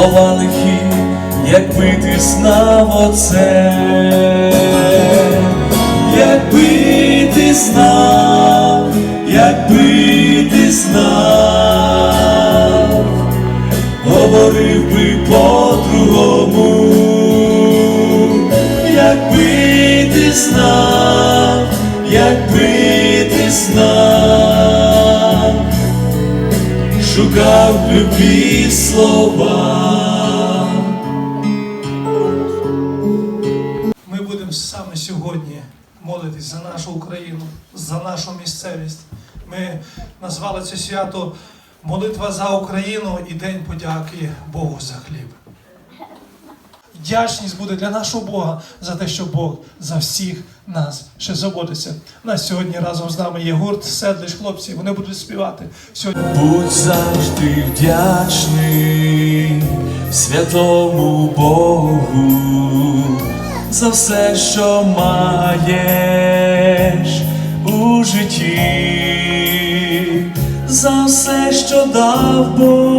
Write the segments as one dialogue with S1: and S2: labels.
S1: слова лихі, якби ти знав оце, якби ти знав, якби ти знав, говорив би по-другому, якби ти знав, якби ти знав, шукав в слова.
S2: Ми будемо саме сьогодні молитись за нашу Україну, за нашу місцевість. Ми назвали це свято Молитва за Україну і День подяки Богу за хліб. Вдячність буде для нашого Бога за те, що Бог за всіх нас ще заботиться. У нас сьогодні разом з нами є гурт Седлиш хлопці. Вони будуть співати сьогодні.
S1: Будь завжди вдячний святому Богу за все, що маєш у житті, за все, що дав Бог,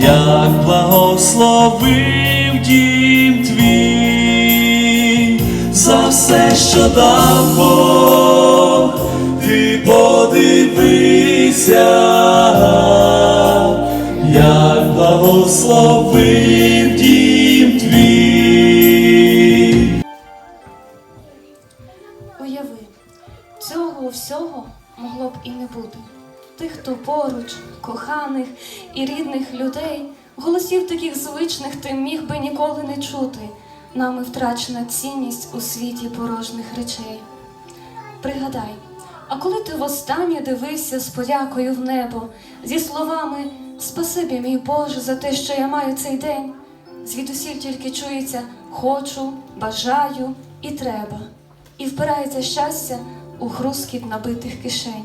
S1: як благословив дім твій за все, що дав Бог, ти подивися, як благословив дім твій.
S3: Уяви, цього всього могло б і не бути. Тих, хто поруч, коханих і рідних людей, голосів таких звичних ти міг би ніколи не чути. Нами втрачена цінність у світі порожніх речей. Пригадай, а коли ти востаннє дивився з подякою в небо, зі словами Спасибі, мій Боже, за те, що я маю цей день, звідусіль тільки чується хочу, бажаю і треба, і впирається щастя у хрускіт набитих кишень.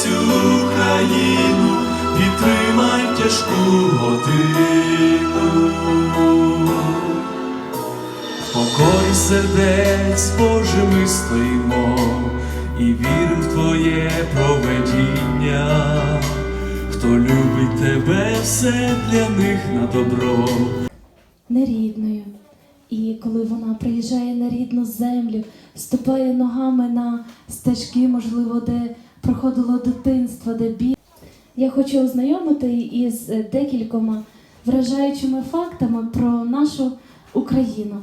S1: всю країну, підтримай тяжку годину. В покої сердець Боже ми стоїмо і віримо в Твоє проведіння. Хто любить тебе, все для них на добро.
S4: нерідною. І коли вона приїжджає на рідну землю, ступає ногами на стежки, можливо, де проходило дитинство, де бі. Я хочу ознайомити із декількома вражаючими фактами про нашу Україну.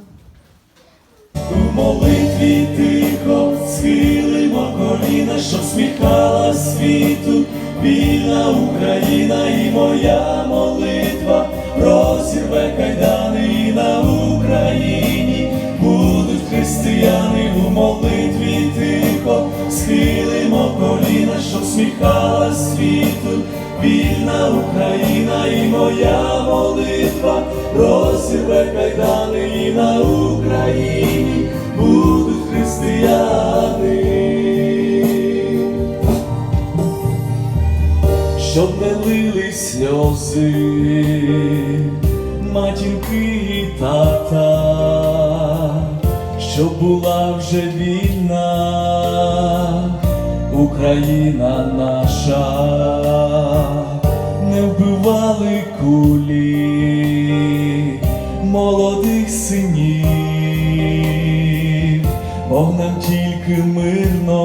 S1: У молитві тихо схилимо коліна, що сміхала світу, вільна Україна і моя молитва розірве кайдани на Україні будуть християни у молитві тихо, схилимо коліна, що сміхала світу, вільна Україна і моя молитва. Розірве кайдани і на Україні будуть християни. Щоб не лили сльози, матінки і тата, щоб була вже вільна Україна наша, не вбивали кулі молодих синів, Бог нам тільки мирно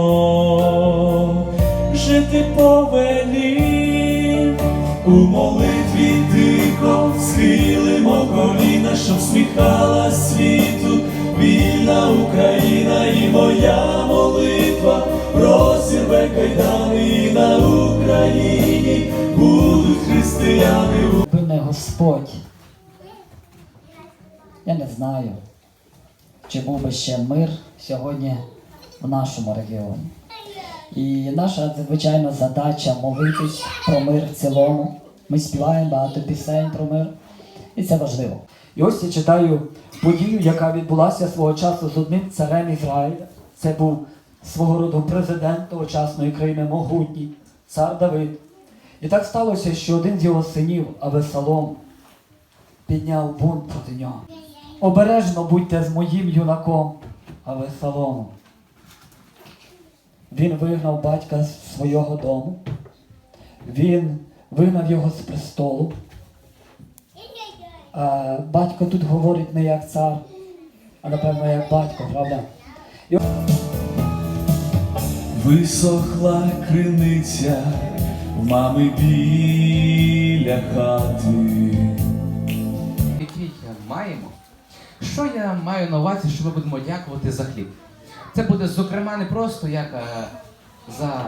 S1: жити повелів. У молитві тихо схилимо коліна, щоб сміхала світу, вільна Україна і моя молитва Україні будуть християни.
S5: би не Господь. Я не знаю, чи був би ще мир сьогодні в нашому регіоні. І наша звичайна задача молитись про мир в цілому. Ми співаємо багато пісень про мир, і це важливо.
S6: І ось я читаю подію, яка відбулася свого часу з одним царем Ізраїля. Це був свого роду президент тогочасної країни могутній, цар Давид. І так сталося, що один з його синів, Авесалом, підняв бунт проти нього. Обережно будьте з моїм юнаком Авесаломом. Він вигнав батька з свого дому, він вигнав його з престолу. А батько тут говорить не як цар, а напевно як батько, правда?
S1: Висохла криниця мами біля хати.
S7: який маємо. Що я маю на увазі, що ми будемо дякувати за хліб? Це буде, зокрема, не просто як а, за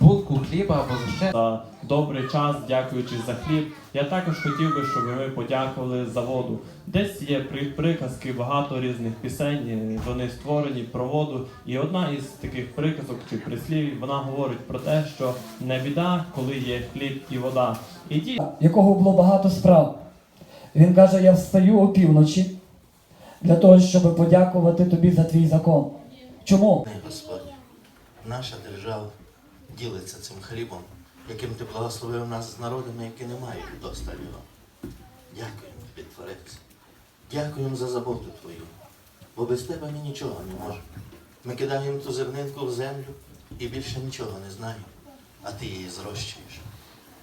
S7: булку хліба або за ще
S8: за добрий час, дякуючи за хліб. Я також хотів би, щоб ми подякували за воду. Десь є приказки, багато різних пісень. е, Вони створені про воду. І одна із таких приказок чи прислів, вона говорить про те, що не біда, коли є хліб і вода. І ті,
S6: якого було багато справ. Він каже: Я встаю опівночі для того, щоб подякувати тобі за твій закон. Чому?
S9: Господь, наша держава ділиться цим хлібом, яким ти благословив нас з народами, які не мають досталь його. Дякуємо тобі, Творець. Дякуємо за заботу твою, бо без тебе ми нічого не можемо. Ми кидаємо ту зернинку в землю і більше нічого не знаємо, а ти її зрощуєш.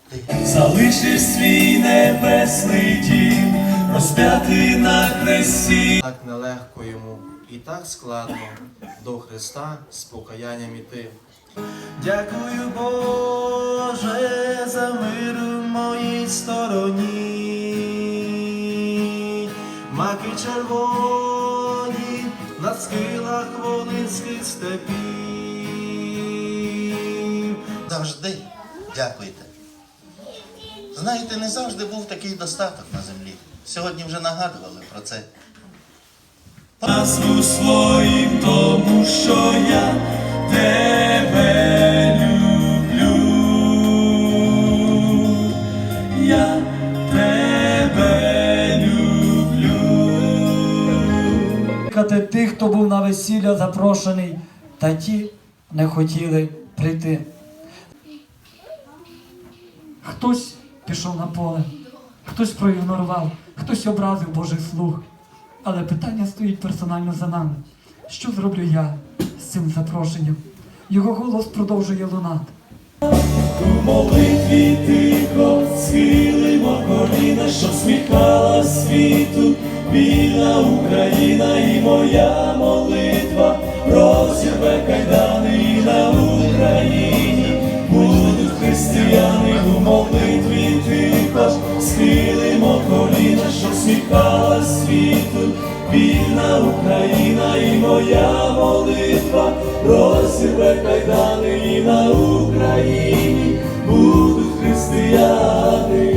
S9: Ти
S1: Залишиш свій небесний дім, розп'ятий на хресті.
S10: Так нелегко йому і так складно до Христа з покаянням іти. Дякую, Боже, за мир в моїй стороні. Маки червоні на схилах волинських степів.
S9: завжди дякуйте. Знаєте, не завжди був такий достаток на землі. Сьогодні вже нагадували про це.
S1: Назву своїм, тому що я тебе люблю. Я тебе люблю.
S6: Тих, хто був на весілля запрошений, та ті не хотіли прийти. Хтось пішов на поле, хтось проігнорував, хтось образив Божий слух. Але питання стоїть персонально за нами. Що зроблю я цим запрошенням? Його голос продовжує лунати.
S1: У молитві тихо схилимо коліна, що сміхала світу, вільна Україна і моя молитва розірве кайдани на Україні. Будуть християни у молитві тихо, схилимо коліна, що сміхала світу, вільна Україна і моя молитва, розірве кайдани і на Україні будуть християни.